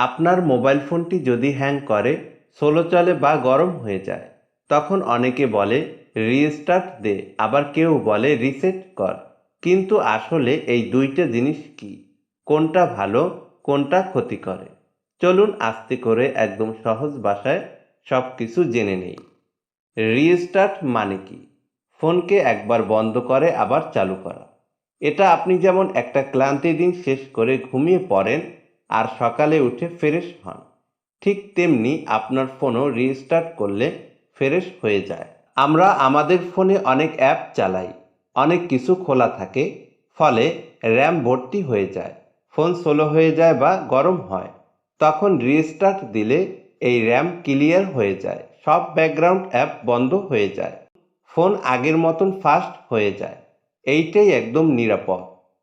আপনার মোবাইল ফোনটি যদি হ্যাং করে স্লো চলে বা গরম হয়ে যায়, তখন অনেকে বলে, রিস্টার্ট দে। আবার কেউ বলে, রিসেট কর। কিন্তু আসলে এই দুইটা জিনিস কি? কোনটা ভালো, কোনটা ক্ষতি করে চলুন আস্তে করে একদম সহজ ভাষায় সব কিছু জেনে নেই। রিস্টার্ট মানে কি? ফোনকে একবার বন্ধ করে, আবার চালু করা। এটা আপনি যেমন একটা ক্লান্তি দিন শেষ করে ঘুমিয়ে পড়েন আর সকালে উঠে ফ্রেশ হন। ঠিক তেমনি আপনার ফোনও রিস্টার্ট করলে ফ্রেশ হয়ে যায়। আমরা আমাদের ফোনে অনেক অ্যাপ চালাই, অনেক কিছু খোলা থাকে, ফলে র্যাম ভর্তি হয়ে যায়, ফোন স্লো হয়ে যায় বা গরম হয়। তখন রিস্টার্ট দিলে এই র্যাম ক্লিয়ার হয়ে যায়, সব ব্যাকগ্রাউন্ড অ্যাপ বন্ধ হয়ে যায়, ফোন আগের মতন ফাস্ট হয়ে যায়। এইটাই একদম নিরাপদ।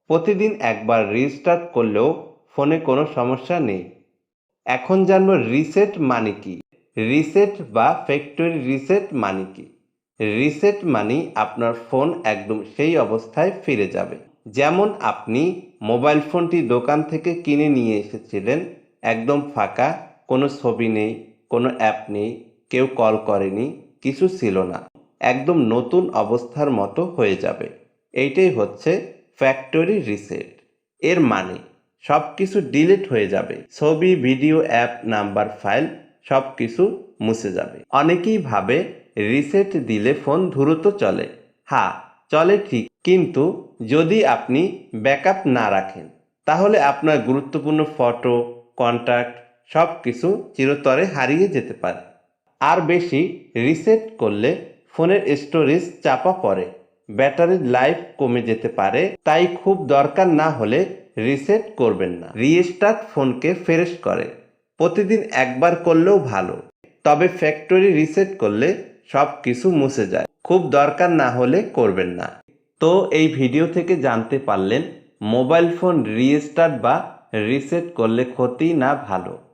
প্রতিদিন একবার রিস্টার্ট করলেও ফোনে কোনো সমস্যা নেই। এখন জানব রিসেট মানে কি? রিসেট বা ফ্যাক্টরি রিসেট মানে কি? রিসেট মানে আপনার ফোন একদম সেই অবস্থায় ফিরে যাবে। যেমন আপনি মোবাইল ফোনটি দোকান থেকে কিনে নিয়ে এসেছিলেন, একদম ফাঁকা, কোনো ছবি নেই, কোনো অ্যাপ নেই, কেউ কল করেনি, কিছু ছিল না। একদম নতুন অবস্থার মতো হয়ে যাবে। এইটাই হচ্ছে ফ্যাক্টরি রিসেট। এর মানে সব কিছু ডিলিট হয়ে যাবে। ছবি ভিডিও অ্যাপ নাম্বার ফাইল সব কিছু মুছে যাবে। অনেকেই ভাবে রিসেট দিলে ফোন দ্রুত চলে। হ্যাঁ চলে ঠিক। কিন্তু যদি আপনি ব্যাকআপ না রাখেন, তাহলে আপনার গুরুত্বপূর্ণ ফটো কন্ট্যাক্ট সব কিছু চিরতরে হারিয়ে যেতে পারে। আর বেশি রিসেট করলে ফোনের স্টোরেজ চাপা পড়ে। ব্যাটারির লাইফ কমে যেতে পারে। তাই খুব দরকার না হলে রিসেট করবেন না। রিস্টার্ট ফোনকে ফ্রেশ করে। প্রতিদিন একবার করলেও ভালো। তবে ফ্যাক্টরি রিসেট করলে সব কিছু মুছে যায়। খুব দরকার না হলে করবেন না। তো এই ভিডিও থেকে জানতে পারলেন, মোবাইল ফোন রিস্টার্ট বা রিসেট করলে ক্ষতি না ভালো।